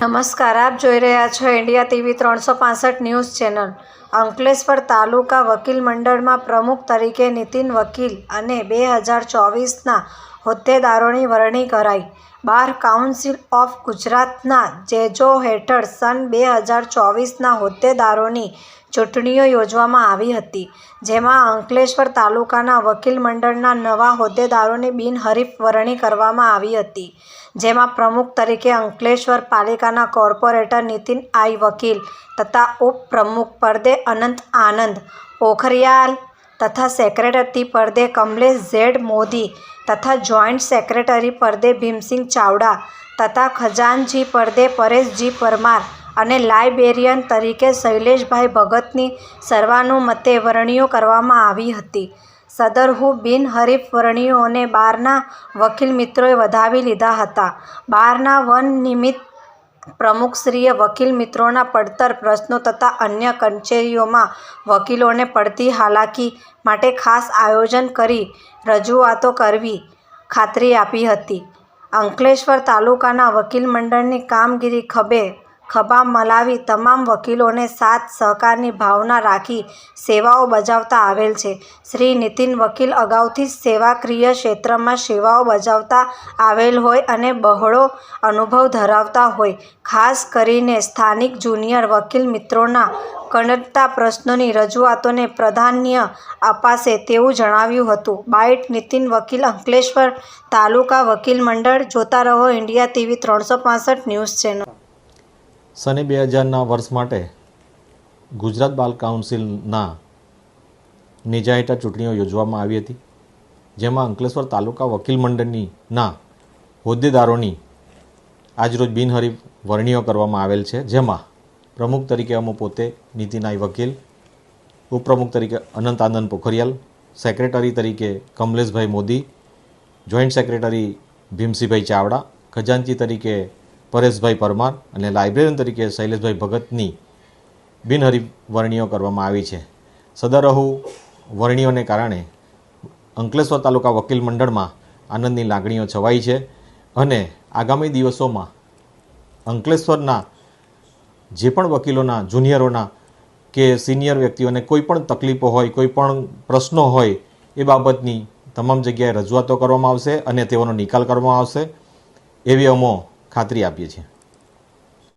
નમસ્કાર, આપ જોઈ રહ્યા છો ઇન્ડિયા ટીવી ત્રણસો પાસઠ ન્યૂઝ ચેનલ. અંકલેશ્વર તાલુકા વકીલ મંડળમાં પ્રમુખ તરીકે નીતિન વકીલ અને બે હજાર ચોવીસના હોદ્દેદારોની વરણી કરાઈ. બાર કાઉન્સિલ ઓફ ગુજરાતના જેજો હેઠળ સન બે હજાર ચોવીસના હોદ્દેદારોની ચૂંટણીઓ યોજવામાં આવી હતી, જેમાં અંકલેશ્વર તાલુકાના વકીલ મંડળના નવા હોદ્દેદારોની બિનહરીફ વરણી કરવામાં આવી હતી, જેમાં પ્રમુખ તરીકે અંકલેશ્વર પાલિકાના કોર્પોરેટર નીતિન આઈ વકીલ તથા ઉપપ્રમુખ પરદે અનંત આનંદ, પોખરિયાલ તથા સેક્રેટરી પરદે કમલેશ ઝેડ મોદી તથા જોઈન્ટ સેક્રેટરી પરદે ભીમસિંહ ચાવડા તથા ખજાનજી પરદે પરેશજી પરમાર અને લાઇબેરિયન તરીકે શૈલેષભાઈ ભગતની સર્વાનુમતે વરણીઓ કરવામાં આવી હતી. સદરહુ બિનહરીફ વરણીઓને બારના વકીલ મિત્રોએ વધાવી લીધા હતા. બારના વન નિમિત્ત પ્રમુખશ્રીએ વકીલ મિત્રોના પડતર પ્રશ્નો તથા અન્ય કચેરીઓમાં વકીલોને પડતી હાલાકી માટે ખાસ આયોજન કરી રજૂઆતો કરવી ખાતરી આપી હતી. અંકલેશ્વર તાલુકાના વકીલ મંડળની કામગીરી ખભે ખભા મલાવી તમામ વકીલોને સાથ સહકારની ભાવના રાખી સેવાઓ બજાવતા આવેલ છે. શ્રી નીતિન વકીલ અગાઉથી જ સેવાક્રિય ક્ષેત્રમાં સેવાઓ બજાવતા આવેલ હોય અને બહોળો અનુભવ ધરાવતા હોય. ખાસ કરીને સ્થાનિક જુનિયર વકીલ મિત્રોના કનડતા પ્રશ્નોની રજૂઆતોને પ્રાધાન્ય અપાશે તેવું જણાવ્યું હતું. બાઇટ નીતિન વકીલ અંકલેશ્વર તાલુકા વકીલ મંડળ, જોતા રહો ઇન્ડિયા ટીવી ત્રણસો ન્યૂઝ ચેનલ. સને બે હજારના વર્ષ માટે ગુજરાત બાલ કાઉન્સિલના નેજા હેઠળ ચૂંટણીઓ યોજવામાં આવી હતી, જેમાં અંકલેશ્વર તાલુકા વકીલ મંડળની ના હોદ્દેદારોની આજરોજ બિનહરીફ વરણીઓ કરવામાં આવેલ છે, જેમાં પ્રમુખ તરીકે અમો પોતે નીતિનાય વકીલ, ઉપપ્રમુખ તરીકે અનંત આનંદ પોખરિયાલ, સેક્રેટરી તરીકે કમલેશભાઈ મોદી, જોઈન્ટ સેક્રેટરી ભીમસિંહભાઈ ચાવડા, ખજાનચી તરીકે પરેશભાઈ પરમાર અને લાઇબ્રેરિયન તરીકે શૈલેષભાઈ ભગતની બિનહરીફ કરવામાં આવી છે. સદરહુ વરણીઓને કારણે અંકલેશ્વર તાલુકા વકીલ મંડળમાં આનંદની લાગણીઓ છવાઈ છે અને આગામી દિવસોમાં અંકલેશ્વરના જે પણ વકીલોના, જુનિયરોના કે સિનિયર વ્યક્તિઓને કોઈ પણ તકલીફો હોય, કોઈ પણ પ્રશ્નો હોય, એ બાબતની તમામ જગ્યાએ રજૂઆતો કરવામાં આવશે અને તેઓનો નિકાલ કરવામાં આવશે. એવી અમો ખાતરી આપીએ છીએ.